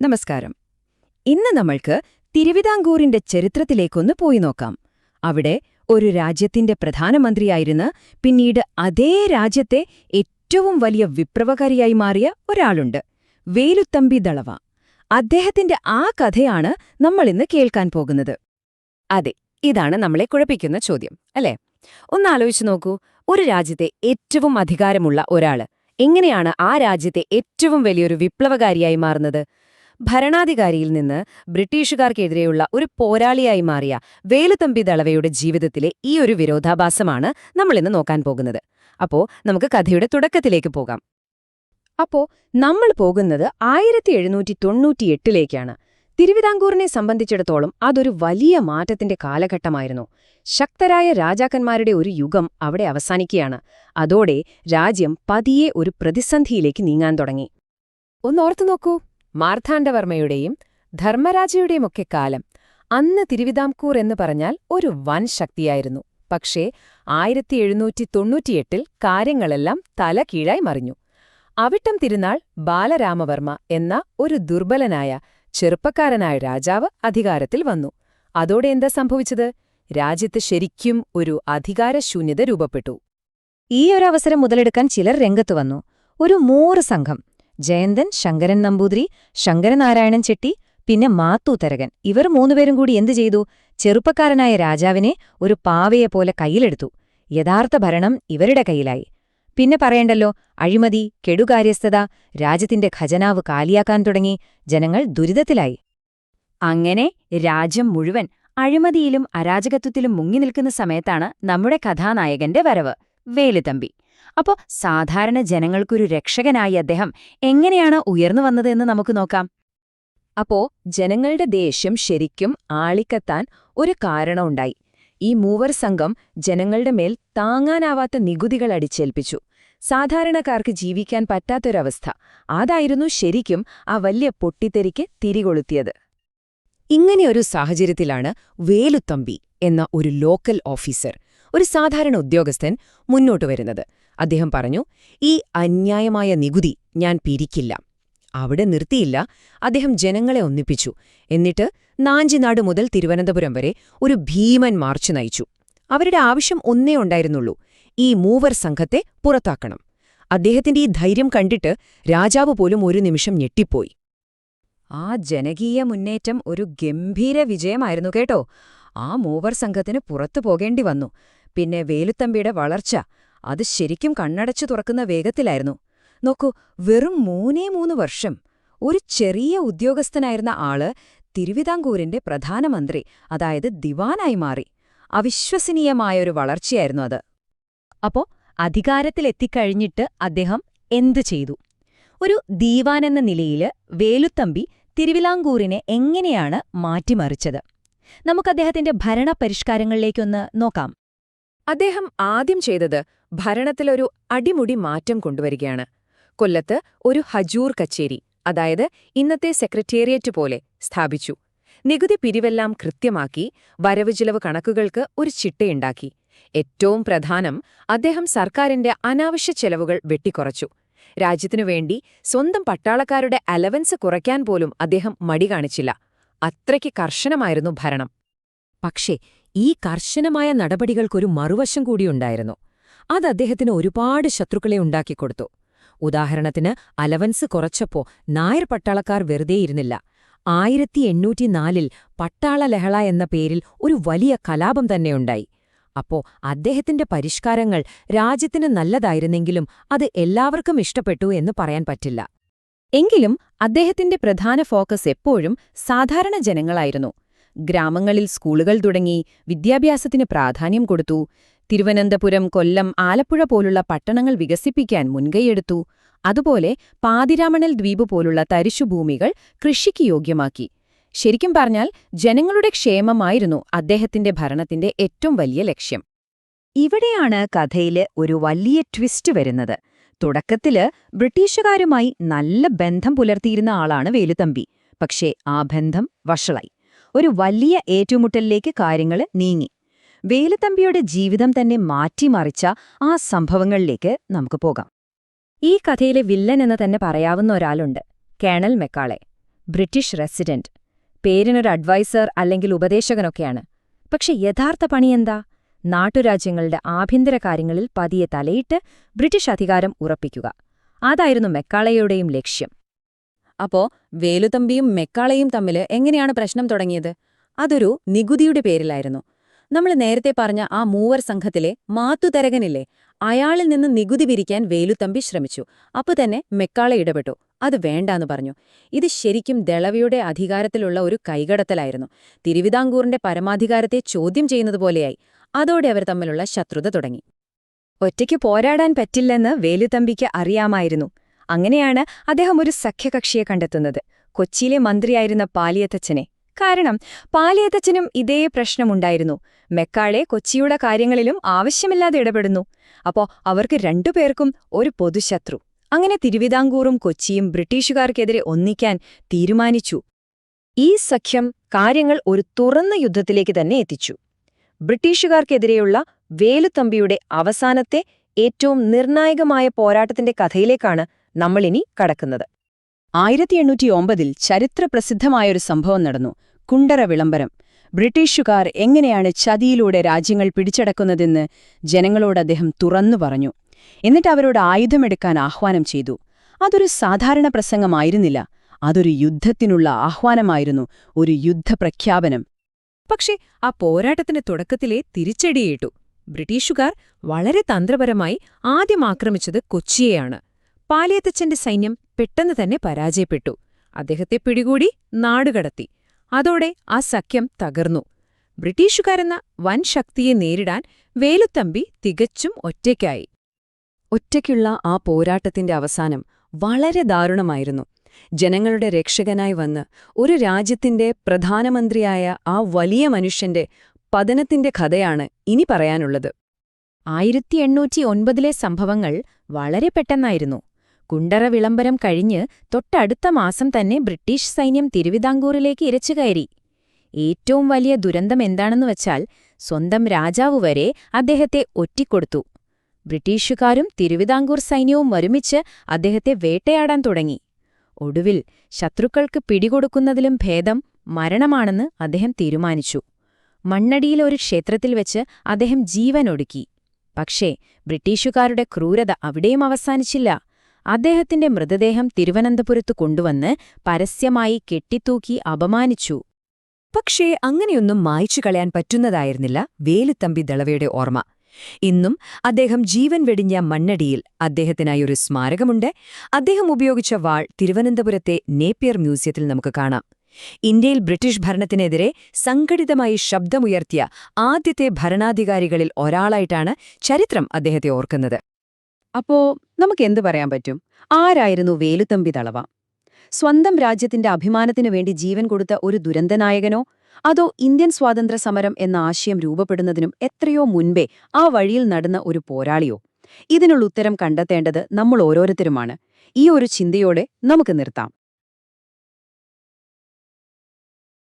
നമസ്കാരം. ഇന്ന് നമ്മൾക്ക് തിരുവിതാംകൂറിന്റെ ചരിത്രത്തിലേക്കൊന്ന് പോയി നോക്കാം. അവിടെ ഒരു രാജ്യത്തിന്റെ പ്രധാനമന്ത്രിയായിരുന്ന പിന്നീട് അതേ രാജ്യത്തെ ഏറ്റവും വലിയ വിപ്ലവകാരിയായി മാറിയ ഒരാളുണ്ട് വേലുത്തമ്പി ദളവ. അദ്ദേഹത്തിന്റെ ആ കഥയാണ് നമ്മളിന്ന് കേൾക്കാൻ പോകുന്നത്. അതെ ഇതാണ് നമ്മളെ കുഴപ്പിക്കുന്ന ചോദ്യം അല്ലേ? ഒന്നാലോചിച്ചു നോക്കൂ ഒരു രാജ്യത്തെ ഏറ്റവും അധികാരമുള്ള ഒരാൾ എങ്ങനെയാണ് ആ രാജ്യത്തെ ഏറ്റവും വലിയൊരു വിപ്ലവകാരിയായി മാറുന്നത്? ഭരണാധികാരിയിൽ നിന്ന് ബ്രിട്ടീഷുകാർക്കെതിരെയുള്ള ഒരു പോരാളിയായി മാറിയ വേലുതമ്പി ദളവയുടെ ജീവിതത്തിലെ ഈ ഒരു വിരോധാഭാസമാണ് നമ്മളിന്ന് നോക്കാൻ പോകുന്നത്. അപ്പോ നമുക്ക് കഥയുടെ തുടക്കത്തിലേക്ക് പോകാം. അപ്പോ നമ്മൾ പോകുന്നത് ആയിരത്തി എഴുന്നൂറ്റി തൊണ്ണൂറ്റിയെട്ടിലേക്കാണ് തിരുവിതാംകൂറിനെ സംബന്ധിച്ചിടത്തോളം അതൊരു വലിയ മാറ്റത്തിന്റെ കാലഘട്ടമായിരുന്നു. ശക്തരായ രാജാക്കന്മാരുടെ ഒരു യുഗം അവിടെ അവസാനിക്കുകയാണ്. അതോടെ രാജ്യം പതിയെ ഒരു പ്രതിസന്ധിയിലേക്ക് നീങ്ങാൻ തുടങ്ങി. ഒന്നോർത്തു നോക്കൂ. മാർത്താണ്ഡവർമ്മയുടെയും ധർമ്മരാജയുടെയുമൊക്കെ കാലം അന്ന് തിരുവിതാംകൂർ എന്ന് പറഞ്ഞാൽ ഒരു വൻ ശക്തിയായിരുന്നു. പക്ഷേ ആയിരത്തി എഴുന്നൂറ്റി തൊണ്ണൂറ്റിയെട്ടിൽ കാര്യങ്ങളെല്ലാം തല കീഴായി മറിഞ്ഞു. അവിട്ടം തിരുനാൾ ബാലരാമവർമ്മ എന്ന ഒരു ദുർബലനായ ചെറുപ്പക്കാരനായ രാജാവ് അധികാരത്തിൽ വന്നു. അതോടെ എന്താ സംഭവിച്ചത്? രാജ്യത്ത് ശരിക്കും ഒരു അധികാരശൂന്യത രൂപപ്പെട്ടു. ഈ ഒരു അവസരം മുതലെടുക്കാൻ ചിലർ രംഗത്തു വന്നു. ഒരു മൂറ് സംഘം ജയന്തൻ ശങ്കരൻ നമ്പൂതിരി ശങ്കരനാരായണൻ ചെട്ടി പിന്നെ മാത്തൂത്തരകൻ ഇവർ മൂന്നുപേരും കൂടി എന്തു ചെയ്തു? ചെറുപ്പക്കാരനായ രാജാവിനെ ഒരു പാവയെ പോലെ കയ്യിലെടുത്തു. യഥാർത്ഥ ഭരണം ഇവരുടെ കയ്യിലായി. പിന്നെ പറയണ്ടല്ലോ അഴിമതി കെടുകാര്യസ്ഥത രാജ്യത്തിന്റെ ഖജനാവ് കാലിയാക്കാൻ തുടങ്ങി ജനങ്ങൾ ദുരിതത്തിലായി. അങ്ങനെ രാജ്യം മുഴുവൻ അഴിമതിയിലും അരാജകത്വത്തിലും മുങ്ങി നിൽക്കുന്ന സമയത്താണ് നമ്മുടെ കഥാനായകന്റെ വരവ്. വേലുതമ്പി. അപ്പോ സാധാരണ ജനങ്ങൾക്കൊരു രക്ഷകനായി അദ്ദേഹം എങ്ങനെയാണ് ഉയർന്നു വന്നതെന്ന് നമുക്ക് നോക്കാം. അപ്പോ ജനങ്ങളുടെ ദേഷ്യം ശരിക്കും ആളിക്കത്താൻ ഒരു കാരണമുണ്ടായി ഈ മൂവർ സംഘം ജനങ്ങളുടെ മേൽ താങ്ങാനാവാത്ത നികുതികൾ അടിച്ചേൽപ്പിച്ചു. സാധാരണക്കാർക്ക് ജീവിക്കാൻ പറ്റാത്തൊരവസ്ഥ. അതായിരുന്നു ശരിക്കും ആ വലിയ പൊട്ടിത്തെരിക്ക് തിരികൊളുത്തിയത്. ഇങ്ങനെയൊരു സാഹചര്യത്തിലാണ് വേലുത്തമ്പി എന്ന ഒരു ലോക്കൽ ഓഫീസർ ഒരു സാധാരണ ഉദ്യോഗസ്ഥൻ മുന്നോട്ട് വരുന്നത്. അദ്ദേഹം പറഞ്ഞു ഈ അന്യായമായ നികുതി ഞാൻ പിരിക്കില്ല. അവിടെ നിർത്തിയില്ല. അദ്ദേഹം ജനങ്ങളെ ഒന്നിപ്പിച്ചു. എന്നിട്ട് നാഞ്ചിനാട് മുതൽ തിരുവനന്തപുരം വരെ ഒരു ഭീമൻ മാർച്ച് നയിച്ചു. അവരുടെ ആവശ്യം ഒന്നേ ഉണ്ടായിരുന്നുള്ളൂ. ഈ മൂവർ സംഘത്തെ പുറത്താക്കണം. അദ്ദേഹത്തിന്റെ ഈ ധൈര്യം കണ്ടിട്ട് രാജാവ് പോലും ഒരു നിമിഷം ഞെട്ടിപ്പോയി. ആ ജനകീയ മുന്നേറ്റം ഒരു ഗംഭീര വിജയമായിരുന്നു കേട്ടോ. ആ മൂവർ സംഘത്തിന് പുറത്തു പോകേണ്ടി വന്നു. പിന്നെ വേലുത്തമ്പിയുടെ വളർച്ച. അത് ശരിക്കും കണ്ണടച്ചു തുറക്കുന്ന വേഗത്തിലായിരുന്നു. നോക്കൂ വെറും മൂന്നേ മൂന്ന് വർഷം. ഒരു ചെറിയ ഉദ്യോഗസ്ഥനായിരുന്ന ആൾ തിരുവിതാംകൂറിന്റെ പ്രധാനമന്ത്രി അതായത് ദിവാനായി മാറി. അവിശ്വസനീയമായൊരു വളർച്ചയായിരുന്നു അത്. അപ്പോ അധികാരത്തിലെത്തിക്കഴിഞ്ഞിട്ട് അദ്ദേഹം എന്തു ചെയ്തു? ഒരു ദീവാൻ എന്ന നിലയിൽ വേലുത്തമ്പി തിരുവിലാംകൂറിനെ എങ്ങനെയാണ് മാറ്റിമറിച്ചത്? നമുക്കദ്ദേഹത്തിന്റെ ഭരണപരിഷ്കാരങ്ങളിലേക്കൊന്ന് നോക്കാം. അദ്ദേഹം ആദ്യം ചെയ്തത് ഭരണത്തിലൊരു അടിമുടി മാറ്റം കൊണ്ടുവരികയാണ്. കൊല്ലത്ത് ഒരു ഹജൂർ കച്ചേരി അതായത് ഇന്നത്തെ സെക്രട്ടേറിയറ്റ് പോലെ സ്ഥാപിച്ചു. നികുതി പിരിവെല്ലാം കൃത്യമാക്കി വരവ് ചിലവ് കണക്കുകൾക്ക് ഒരു ചിട്ടയുണ്ടാക്കി. ഏറ്റവും പ്രധാനം അദ്ദേഹം സർക്കാരിന്റെ അനാവശ്യ ചെലവുകൾ വെട്ടിക്കുറച്ചു. രാജ്യത്തിനുവേണ്ടി സ്വന്തം പട്ടാളക്കാരുടെ അലവൻസ് കുറയ്ക്കാൻ പോലും അദ്ദേഹം മടി കാണിച്ചില്ല. അത്രയ്ക്ക് കർശനമായിരുന്നു ഭരണം. പക്ഷേ ഈ കർശനമായ നടപടികൾക്കൊരു മറുവശം കൂടിയുണ്ടായിരുന്നു അത് അദ്ദേഹത്തിന് ഒരുപാട് ശത്രുക്കളെ ഉണ്ടാക്കിക്കൊടുത്തു ഉദാഹരണത്തിന് അലവൻസ് കുറച്ചപ്പോ നായർ പട്ടാളക്കാർ വെറുതെയിരുന്നില്ല ആയിരത്തി എണ്ണൂറ്റിനാലിൽ പട്ടാള ലഹള എന്ന പേരിൽ ഒരു വലിയ കലാപം തന്നെയുണ്ടായി അപ്പോ അദ്ദേഹത്തിന്റെ പരിഷ്കാരങ്ങൾ രാജ്യത്തിന് നല്ലതായിരുന്നെങ്കിലും അത് എല്ലാവർക്കും ഇഷ്ടപ്പെട്ടു എന്ന് പറയാൻ പറ്റില്ല. എങ്കിലും അദ്ദേഹത്തിന്റെ പ്രധാന ഫോക്കസ് എപ്പോഴും സാധാരണ ജനങ്ങളായിരുന്നു. ഗ്രാമങ്ങളിൽ സ്കൂളുകൾ തുടങ്ങി വിദ്യാഭ്യാസത്തിന് പ്രാധാന്യം കൊടുത്തു. തിരുവനന്തപുരം കൊല്ലം ആലപ്പുഴ പോലുള്ള പട്ടണങ്ങൾ വികസിപ്പിക്കാൻ മുൻകൈയെടുത്തു. അതുപോലെ പാതിരാമണൽ ദ്വീപ് പോലുള്ള തരിശുഭൂമികൾ കൃഷിക്ക് യോഗ്യമാക്കി. ശരിക്കും പറഞ്ഞാൽ ജനങ്ങളുടെ ക്ഷേമമായിരുന്നു അദ്ദേഹത്തിന്റെ ഭരണത്തിന്റെ ഏറ്റവും വലിയ ലക്ഷ്യം. ഇവിടെയാണ് കഥയിൽ ഒരു വലിയ ട്വിസ്റ്റ് വരുന്നത്. തുടക്കത്തിൽ ബ്രിട്ടീഷുകാരുമായി നല്ല ബന്ധം പുലർത്തിയിരുന്ന ആളാണ് വേലുതമ്പി. പക്ഷേ ആ ബന്ധം വഷളായി. ഒരു വലിയ ഏറ്റുമുട്ടലിലേക്ക് കാര്യങ്ങൾ നീങ്ങി. വേലുത്തമ്പിയുടെ ജീവിതം തന്നെ മാറ്റിമറിച്ച ആ സംഭവങ്ങളിലേക്ക് നമുക്ക് പോകാം. ഈ കഥയിലെ വില്ലൻ എന്ന് തന്നെ പറയാവുന്ന ഒരാളുണ്ട് കേണൽ മെക്കാളെ ബ്രിട്ടീഷ് റെസിഡന്റ്. പേരിനൊരു അഡ്വൈസർ അല്ലെങ്കിൽ ഉപദേശകനൊക്കെയാണ്. പക്ഷെ യഥാർത്ഥ പണിയെന്താ നാട്ടുരാജ്യങ്ങളുടെ ആഭ്യന്തര കാര്യങ്ങളിൽ പതിയെ തലയിട്ട് ബ്രിട്ടീഷ് അധികാരം ഉറപ്പിക്കുക. അതായിരുന്നു മെക്കാളയുടെയും ലക്ഷ്യം. അപ്പോ വേലുതമ്പിയും മെക്കാളയും തമ്മിൽ എങ്ങനെയാണ് പ്രശ്നം തുടങ്ങിയത്? അതൊരു നികുതിയുടെ പേരിലായിരുന്നു. നമ്മൾ നേരത്തെ പറഞ്ഞ ആ മൂവർ സംഘത്തിലെ മാത്തുതരകനില്ലേ അയാളിൽ നിന്ന് നികുതി പിരിക്കാൻ വേലുത്തമ്പി ശ്രമിച്ചു. അപ്പൊ തന്നെ മെക്കാളെ ഇടപെട്ടു. അത് വേണ്ടാന്ന് പറഞ്ഞു. ഇത് ശരിക്കും ദളവയുടെ അധികാരത്തിലുള്ള ഒരു കൈകടത്തലായിരുന്നു. തിരുവിതാംകൂറിന്റെ പരമാധികാരത്തെ ചോദ്യം ചെയ്യുന്നതുപോലെയായി അതോടെ അവർ തമ്മിലുള്ള ശത്രുത തുടങ്ങി. ഒറ്റയ്ക്ക് പോരാടാൻ പറ്റില്ലെന്ന് വേലുത്തമ്പിക്ക് അറിയാമായിരുന്നു. അങ്ങനെയാണ് അദ്ദേഹം ഒരു സഖ്യകക്ഷിയെ കണ്ടെത്തുന്നത്. കൊച്ചിയിലെ മന്ത്രിയായിരുന്ന പാലിയത്തച്ഛനെ. കാരണം പാലിയത്തച്ഛനും ഇതേ പ്രശ്നമുണ്ടായിരുന്നു. മെക്കാളെ കൊച്ചിയുടെ കാര്യങ്ങളിലും ആവശ്യമില്ലാതെ ഇടപെടുന്നു. അപ്പോ അവർക്ക് രണ്ടുപേർക്കും ഒരു പൊതുശത്രു. അങ്ങനെ തിരുവിതാംകൂറും കൊച്ചിയും ബ്രിട്ടീഷുകാർക്കെതിരെ ഒന്നിക്കാൻ തീരുമാനിച്ചു. ഈ സഖ്യം കാര്യങ്ങൾ ഒരു തുറന്ന യുദ്ധത്തിലേക്ക് തന്നെ എത്തിച്ചു. ബ്രിട്ടീഷുകാർക്കെതിരെയുള്ള വേലുത്തമ്പിയുടെ അവസാനത്തെ ഏറ്റവും നിർണായകമായ പോരാട്ടത്തിന്റെ കഥയിലേക്കാണ് നമ്മളിനി കടക്കുന്നത്. ആയിരത്തി എണ്ണൂറ്റി ഒമ്പതിൽ ചരിത്രപ്രസിദ്ധമായൊരു സംഭവം നടന്നു. കുണ്ടറ വിളംബരം. ബ്രിട്ടീഷുകാർ എങ്ങനെയാണ് ചതിയിലൂടെ രാജ്യങ്ങൾ പിടിച്ചടക്കുന്നതെന്ന് ജനങ്ങളോട് അദ്ദേഹം തുറന്നു പറഞ്ഞു. എന്നിട്ട് അവരോട് ആയുധമെടുക്കാൻ ആഹ്വാനം ചെയ്തു. അതൊരു സാധാരണ പ്രസംഗമായിരുന്നില്ല. അതൊരു യുദ്ധത്തിനുള്ള ആഹ്വാനമായിരുന്നു. ഒരു യുദ്ധപ്രഖ്യാപനം. പക്ഷേ ആ പോരാട്ടത്തിന്റെ തുടക്കത്തിലെ തിരിച്ചടിയേറ്റു. ബ്രിട്ടീഷുകാർ വളരെ തന്ത്രപരമായി ആദ്യം ആക്രമിച്ചത് കൊച്ചിയെയാണ്. പാലിയത്തച്ഛന്റെ സൈന്യം പെട്ടെന്ന് തന്നെ പരാജയപ്പെട്ടു. അദ്ദേഹത്തെ പിടികൂടി നാടുകടത്തി അതോടെ ആ സഖ്യം തകർന്നു. ബ്രിട്ടീഷുകാരെന്ന വൻ ശക്തിയെ നേരിടാൻ വേലുത്തമ്പി തികച്ചും ഒറ്റയ്ക്കായി. ഒറ്റയ്ക്കുള്ള ആ പോരാട്ടത്തിന്റെ അവസാനം വളരെ ദാരുണമായിരുന്നു. ജനങ്ങളുടെ രക്ഷകനായി വന്ന് ഒരു രാജ്യത്തിന്റെ പ്രധാനമന്ത്രിയായ ആ വലിയ മനുഷ്യന്റെ പതനത്തിന്റെ കഥയാണ് ഇനി പറയാനുള്ളത്. ആയിരത്തി എണ്ണൂറ്റി ഒൻപതിലെ സംഭവങ്ങൾ വളരെ പെട്ടെന്നായിരുന്നു. കുണ്ടറ വിളംബരം കഴിഞ്ഞ് തൊട്ടടുത്ത മാസം തന്നെ ബ്രിട്ടീഷ് സൈന്യം തിരുവിതാംകൂറിലേക്ക് ഇരച്ചുകയറി ഏറ്റവും വലിയ ദുരന്തം എന്താണെന്ന് വച്ചാൽ സ്വന്തം രാജാവ് വരെ അദ്ദേഹത്തെ ഒറ്റിക്കൊടുത്തു. ബ്രിട്ടീഷുകാരും തിരുവിതാംകൂർ സൈന്യവും ഒരുമിച്ച് അദ്ദേഹത്തെ വേട്ടയാടാൻ തുടങ്ങി. ഒടുവിൽ ശത്രുക്കൾക്ക് പിടികൊടുക്കുന്നതിലും ഭേദം മരണമാണെന്ന് അദ്ദേഹം തീരുമാനിച്ചു. മണ്ണടിയിലെ ഒരു ക്ഷേത്രത്തിൽ വെച്ച് അദ്ദേഹം ജീവനൊടുക്കി. പക്ഷേ ബ്രിട്ടീഷുകാരുടെ ക്രൂരത അവിടെയും അവസാനിച്ചില്ല. അദ്ദേഹത്തിന്റെ മൃതദേഹം തിരുവനന്തപുരത്തു കൊണ്ടുവന്ന് പരസ്യമായി കെട്ടിത്തൂക്കി അപമാനിച്ചു. പക്ഷേ അങ്ങനെയൊന്നും മായ്ച്ചു കളയാൻ പറ്റുന്നതായിരുന്നില്ല വേലുത്തമ്പി ദളവയുടെ ഓർമ്മ. ഇന്നും അദ്ദേഹം ജീവൻ വെടിഞ്ഞ മണ്ണടിയിൽ അദ്ദേഹത്തിനായി ഒരു സ്മാരകമുണ്ട്. അദ്ദേഹം ഉപയോഗിച്ച വാൾ തിരുവനന്തപുരത്തെ നേപ്പിയർ മ്യൂസിയത്തിൽ നമുക്ക് കാണാം. ഇന്ത്യയിൽ ബ്രിട്ടീഷ് ഭരണത്തിനെതിരെ സംഘടിതമായി ശബ്ദമുയർത്തിയ ആദ്യത്തെ ഭരണാധികാരികളിൽ ഒരാളായിട്ടാണ് ചരിത്രം അദ്ദേഹത്തെ ഓർക്കുന്നത്. അപ്പോ നമുക്ക് നമുക്കെന്ത് പറയാൻ പറ്റും? ആരായിരുന്നു വേലുത്തമ്പി തളവ? സ്വന്തം രാജ്യത്തിന്റെ അഭിമാനത്തിനു വേണ്ടി ജീവൻ കൊടുത്ത ഒരു ദുരന്തനായകനോ അതോ ഇന്ത്യൻ സ്വാതന്ത്ര്യ സമരം എന്ന ആശയം രൂപപ്പെടുന്നതിനും എത്രയോ മുൻപേ ആ വഴിയിൽ നടന്ന ഒരു പോരാളിയോ? ഇതിനുള്ള ഉത്തരം കണ്ടെത്തേണ്ടത് നമ്മൾ ഓരോരുത്തരുമാണ്. ഈ ഒരു ചിന്തയോടെ നമുക്ക് നിർത്താം.